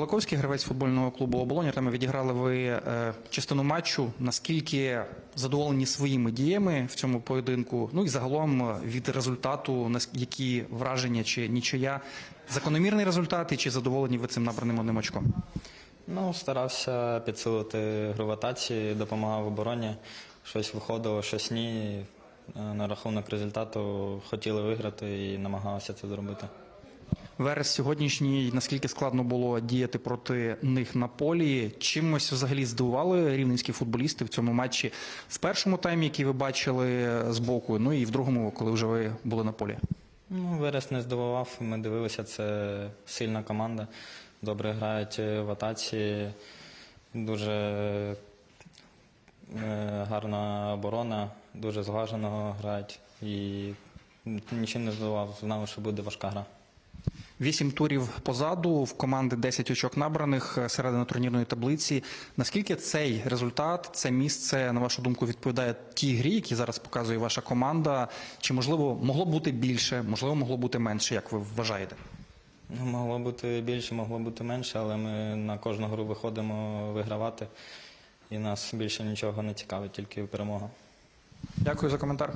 Лаковський гравець футбольного клубу Оболонь. Артеме, відіграли ви е, частину матчу. Наскільки задоволені своїми діями в цьому поєдинку? Ну і загалом е, від результату, які враження чи нічия? Закономірний результат і чи задоволені ви цим набраним одним очком? Ну, старався підсилити гру в атаці, допомагав обороні. Щось виходило, щось ні. Е, На рахунок результату хотіли виграти і намагалися це зробити. Верес сьогоднішній, наскільки складно було діяти проти них на полі? Чимось взагалі здивували рівненські футболісти в цьому матчі в першому таймі, який ви бачили з боку, ну і в другому, коли вже ви були на полі? Ну, Верес не здивував. Ми дивилися, це сильна команда. Добре грають е, в атаці. Дуже е, гарна оборона, дуже зглажено грають. І нічим не здивував. Знали, що буде важка гра. Вісім турів позаду в команди 10 очок набраних е, середина турнірної таблиці. Наскільки цей результат, це місце, на вашу думку, відповідає тій грі, які зараз показує ваша команда? Чи можливо могло бути більше, можливо, могло бути менше, як ви вважаєте? Ну, могло бути більше, могло бути менше, але ми на кожну гру виходимо вигравати. І нас більше нічого не цікавить, тільки перемога. Дякую за коментар.